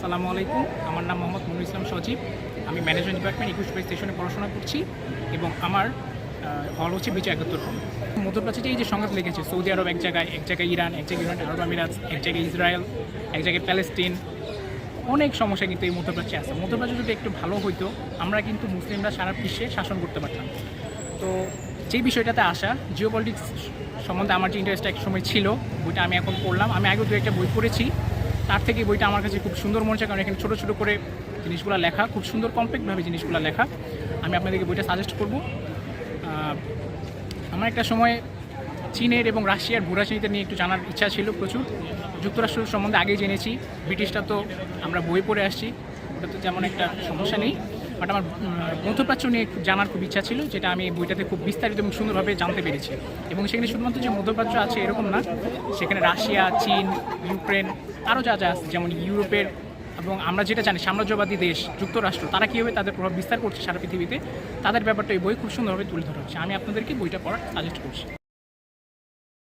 আসসালামু আলাইকুম। আমার নাম মোহাম্মদ মনুর ইসলাম সজীব। আমি ম্যানেজমেন্ট ডিপার্টমেন্ট একুশ বাইশ স্টেশনে পড়াশোনা করছি এবং আমার হল হচ্ছে বিজয় একাত্তর হল। মধ্যপ্রাচ্যে এই যে সংঘাত লেগেছে, সৌদি আরব এক জায়গায় এক জায়গায় ইরান, এক জায়গায় ইউনাইটেড আরব আমিরাত, এক জায়গায় ইসরায়েল, এক জায়গায় প্যালেস্টিন অনেক সমস্যা কিন্তু এই মধ্যপ্রাচ্যে আছে। মধ্যপ্রাচ্য যদি একটু ভালো হইতো, আমরা কিন্তু মুসলিমরা সারা বিশ্বে শাসন করতে পারতাম। তো যেই বিষয়টাতে আসা জিও সম্বন্ধে আমার যে ইন্টারেস্ট এক সময় ছিল বইটা আমি এখন পড়লাম আমি আগেও দু একটা বই পড়েছি। তার থেকে বইটা আমার কাছে খুব সুন্দর মনে হচ্ছে, কারণ এখানে ছোটো ছোটো করে জিনিসগুলো লেখা, খুব সুন্দর কমপ্লেক্টভাবে জিনিসগুলো লেখা। আমি আপনাদেরকে বইটা সাজেস্ট করব। আমার একটা সময় চীনের এবং রাশিয়ার ভূরাজনীতি নিয়ে একটু জানার ইচ্ছা ছিল প্রচুর। যুক্তরাষ্ট্র সম্বন্ধে আগেই জেনেছি ব্রিটিশটা তো আমরা বই পড়ে আসছি, ওটা তো যেমন একটা সমস্যা নেই। বাট আমার মধ্যপ্রাচ্য নিয়ে জানার খুব ইচ্ছা ছিল, যেটা আমি বইটাতে খুব বিস্তারিত এবং সুন্দরভাবে জানতে পেরেছি। এবং সেখানে শুধুমাত্র যে মধ্যপ্রাচ্য আছে এরকম না, সেখানে রাশিয়া, চীন, ইউক্রেন, আরও যা যা আছে, যেমন ইউরোপের এবং আমরা যেটা জানি, সাম্রাজ্যবাদী দেশ, যুক্তরাষ্ট্র, তারা কীভাবে তাদের প্রভাব বিস্তার করছে সারা পৃথিবীতে, তাদের ব্যাপারটা এই বই খুব সুন্দরভাবে তুলে ধরা হচ্ছে। আমি আপনাদেরকে বইটা পড়ার সাজেস্ট করছি।